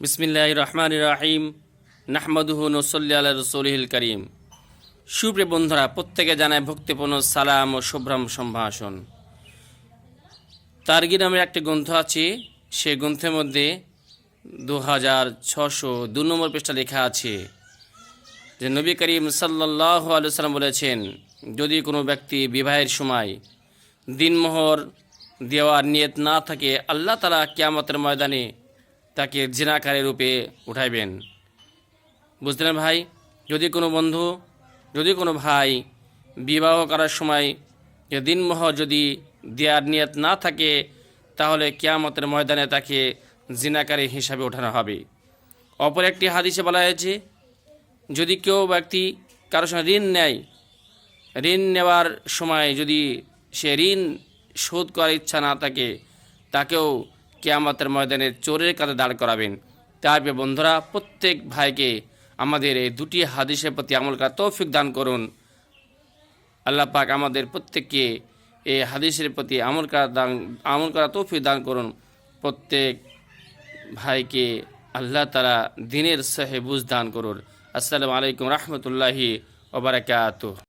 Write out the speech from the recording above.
বিসমিল্লাহ রহমান রাহিম নাহমদুহু নসল্লি রসুলহিল করিম। সুপ্রিয় বন্ধুরা, প্রত্যেকে জানায় ভক্তিপূর্ণ সালাম ও শুভ্রাম সম্ভাষণ। তার্গি নামের একটি গ্রন্থ আছে সেই গ্রন্থের মধ্যে দু হাজার ছশো দু নম্বর পৃষ্ঠা লেখা আছে, যে নবী করিম সাল্লাহ আলুসালাম বলেছেন, যদি কোনো ব্যক্তি বিবাহের সময় দিনমোহর দেওয়ার নিয়ত না থাকে, আল্লাহ তালা কিয়ামতের ময়দানে তাকে জিনাকারী রূপে উঠাইবেন। বুঝলেন ভাই? যদি কোনো বন্ধু, যদি কোনো ভাই বিবাহ করার সময় যে দিনমোহর যদি দেওয়ার নিয়ত না থাকে, তাহলে কিয়ামতের ময়দানে তাকে জিনাকারী হিসাবে ওঠানো হবে। অপর একটি হাদিসে বলা হয়েছে, যদি কেউ ব্যক্তি কারোর সঙ্গে ঋণ নেয়, ঋণ নেওয়ার সময় যদি সে ঋণ শোধ করার ইচ্ছা না থাকে, তাকেও কেয়ামতের ময়দানে চোরের কাছে দাঁড় করাবেন। তারপরে বন্ধুরা, প্রত্যেক ভাইকে আমাদের এই দুটি হাদিসের প্রতি আমল করা তৌফিক দান করুন। আল্লাহ পাক আমাদের প্রত্যেককে এই হাদিসের প্রতি আমল করা দান, আমল করা তৌফিক দান করুন। প্রত্যেক ভাইকে আল্লাহ তারা দিনের সাহে বুঝ দান করুন। আসসালামু আলাইকুম রহমতুল্লাহি ওবরাকাতুহ